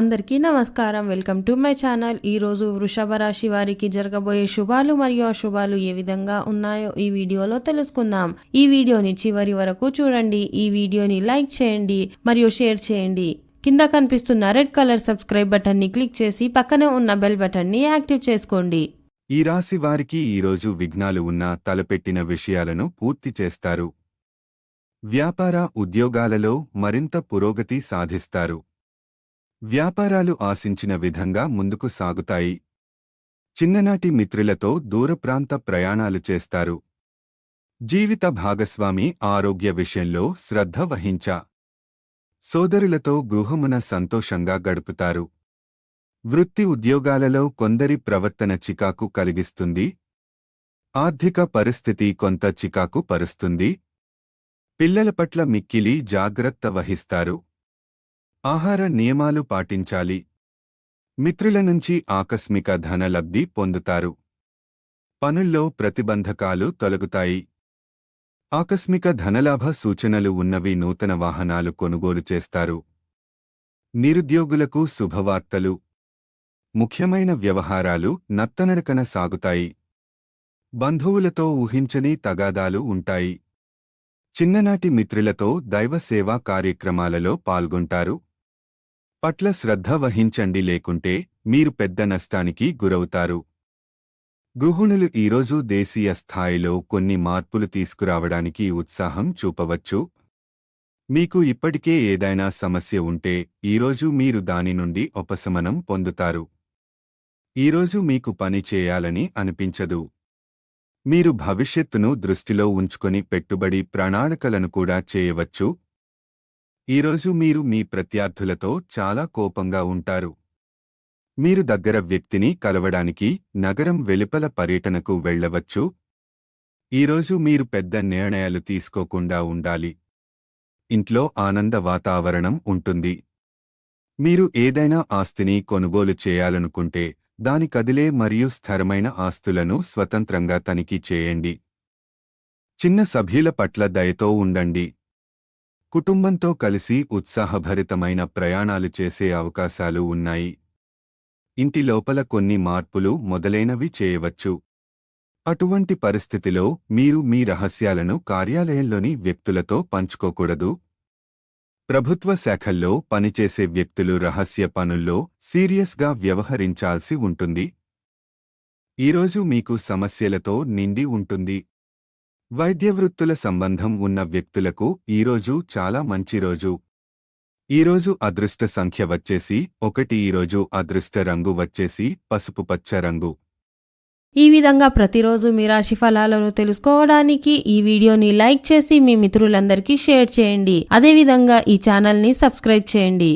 అందరికీ నమస్కారం. Welcome to my channel. ఈ రోజు వృషభ రాశి వారికి జరగబోయే శుభాలు మరియు అశుభాలు ఏ విధంగా ఉన్నాయో ఈ వీడియోలో తెలుసుకుందాం. ఈ వీడియోని చివరి వరకు చూడండి. ఈ వీడియోని లైక్ చేయండి మరియు షేర్ చేయండి. కింద కనిపిస్తున్న రెడ్ కలర్ సబ్స్క్రైబ్ బటన్ని క్లిక్ చేసి పక్కనే ఉన్న బెల్ బటన్ని యాక్టివ్ చేసుకోండి. ఈ రాశి వారికి ఈరోజు విఘ్నాలు ఉన్నా తలపెట్టిన విషయాలను పూర్తి చేస్తారు. వ్యాపార ఉద్యోగాలలో మరింత పురోగతి సాధిస్తారు. వ్యాపారాలు ఆశించిన విధంగా ముందుకు సాగుతాయి. చిన్ననాటి మిత్రులతో దూరప్రాంత ప్రయాణాలు చేస్తారు. జీవిత భాగస్వామి ఆరోగ్య విషయంలో శ్రద్ధ వహించా. సోదరులతో గృహమున సంతోషంగా గడుపుతారు. వృత్తి ఉద్యోగాలలో కొందరి ప్రవర్తన చికాకు కలిగిస్తుంది. ఆర్థిక పరిస్థితి కొంత చికాకు పరుస్తుంది. పిల్లల పట్ల మిక్కిలి జాగ్రత్త వహిస్తారు. ఆహార నియమాలు పాటించాలి. మిత్రుల నుంచి ఆకస్మిక ధనలబ్ధి పొందుతారు. పనుల్లో ప్రతిబంధకాలు తొలగుతాయి. ఆకస్మిక ధనలాభ సూచనలు ఉన్నవి నూతన వాహనాలు కొనుగోలు చేస్తారు. నిరుద్యోగులకు శుభవార్తలు. ముఖ్యమైన వ్యవహారాలు నత్తనడకన సాగుతాయి. బంధువులతో ఊహించని తగాదాలు ఉంటాయి. చిన్ననాటి మిత్రులతో దైవసేవా కార్యక్రమాలలో పాల్గొంటారు. పట్ల శ్రద్ధ వహించండి లేకుంటే మీరు పెద్ద నష్టానికి గురవుతారు. గృహిణులు ఈరోజు దేశీయ స్థాయిలో కొన్ని మార్పులు తీసుకురావడానికి ఉత్సాహం చూపవచ్చు. మీకు ఇప్పటికే ఏదైనా సమస్య ఉంటే ఈరోజు మీరు దాని నుండి ఉపశమనం పొందుతారు. ఈరోజు మీకు పని చేయాలని అనిపించదు. మీరు భవిష్యత్తును దృష్టిలో ఉంచుకొని పెట్టుబడి ప్రణాళికలను కూడా చేయవచ్చు. ఈరోజు మీరు మీ ప్రత్యర్థులతో చాలా కోపంగా ఉంటారు. మీరు దగ్గర వ్యక్తిని కలవడానికి నగరం వెలుపల పర్యటనకు వెళ్ళవచ్చు. ఈరోజు మీరు పెద్ద నిర్ణయాలు తీసుకోకుండా ఉండాలి. ఇంట్లో ఆనంద వాతావరణం ఉంటుంది. మీరు ఏదైనా ఆస్తిని కొనుగోలు చేయాలనుకుంటే దాని కదిలే మరియు స్థిరమైన ఆస్తులను స్వతంత్రంగా తనిఖీ చేయండి. చిన్న సభ్యుల పట్ల దయతో ఉండండి. కుటుంబంతో కలిసి ఉత్సాహభరితమైన ప్రయాణాలు చేసే అవకాశాలు ఉన్నాయి. ఇంటి లోపల కొన్ని మార్పులు మొదలైనవి చేయవచ్చు. అటువంటి పరిస్థితిలో మీరు మీ రహస్యాలను కార్యాలయంలోని వ్యక్తులతో పంచుకోకూడదు. ప్రభుత్వ శాఖల్లో పనిచేసే వ్యక్తులు రహస్య పనుల్లో సీరియస్గా వ్యవహరించాల్సి ఉంటుంది. ఈరోజు మీకు సమస్యలతో నిండి ఉంటుంది. వైద్యవృత్తుల సంబంధం ఉన్న వ్యక్తులకు ఈరోజు చాలా మంచి రోజు. ఈరోజు అదృష్ట సంఖ్య వచ్చేసి ఒకటి ఈరోజు అదృష్ట రంగు వచ్చేసి పసుపు పచ్చ రంగు. ఈ విధంగా ప్రతిరోజు మీ రాశి ఫలాలను తెలుసుకోవడానికి ఈ వీడియోని లైక్ చేసి మీ మిత్రులందరికీ షేర్ చేయండి. అదేవిధంగా ఈ ఛానల్ని సబ్స్క్రైబ్ చేయండి.